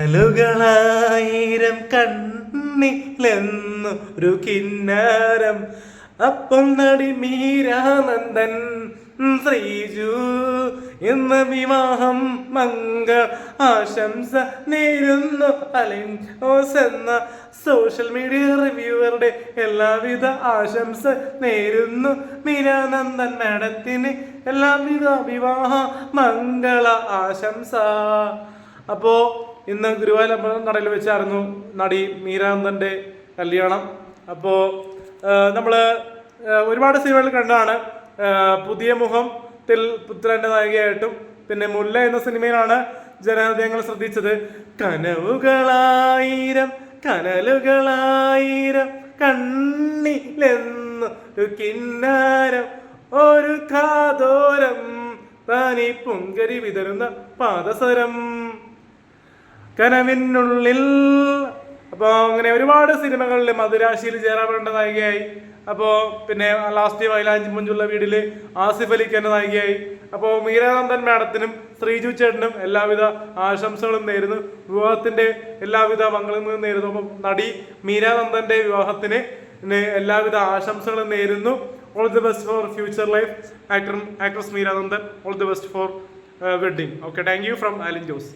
കലുകളായിരം കണ്ണിലെന്നു ഒരു കിന്നാരം. അപ്പം നടി മീരാനന്ദൻ ശ്രീജു ഇന്ന് വിവാഹം മംഗൾ ആശംസ നേരുന്നു അലിൻ ഓസ് എന്ന സോഷ്യൽ മീഡിയ റിവ്യൂവറുടെ എല്ലാവിധ ആശംസ നേരുന്നു. മീരാനന്ദൻ മാഡത്തിന് എല്ലാവിധ വിവാഹ മംഗള ആശംസ. അപ്പോ ഇന്ന് ഗുരുവായൂരമ്പലം നടയിൽ വെച്ചായിരുന്നു നടി മീരാനന്ദന്റെ കല്യാണം. അപ്പോൾ നമ്മൾ ഒരുപാട് സിനിമകൾ കണ്ടതാണ്. പുതിയ മുഖത്തിൽ പുത്രന്റെ നായികയായിട്ടും പിന്നെ മുല്ല എന്ന സിനിമയിലാണ് ജനഹൃദയങ്ങൾ ശ്രദ്ധിച്ചത്. കനവുകളായിരം കനലുകളായിരം കണ്ണിലെന്നൊരു കിന്നാരം ഒരു കാതോരം താനീ പുങ്കരി വിതരുന്ന പാദസരം. കനവിനുള്ളിൽ. അപ്പോൾ അങ്ങനെ ഒരുപാട് സിനിമകളിൽ മധുരാശിയിൽ ജയറാമേണ്ട നായികയായി. അപ്പോൾ പിന്നെ ലാസ്റ്റ് മൈലാഞ്ചി മുഞ്ചുള്ള വീടിൽ ആസിഫ് എന്ന നായികയായി. അപ്പോൾ മീരാനന്ദൻ മാഡത്തിനും ശ്രീജു ചേട്ടനും എല്ലാവിധ ആശംസകളും നേരുന്നു. വിവാഹത്തിന്റെ എല്ലാവിധ മംഗളങ്ങളും നേരുന്നു. അപ്പം നടി മീരാനന്ദന്റെ വിവാഹത്തിന് എല്ലാവിധ ആശംസകളും നേരുന്നു. All the best for future life actor actress Meera Nandan. All the best for wedding okay thank you from Alin Jose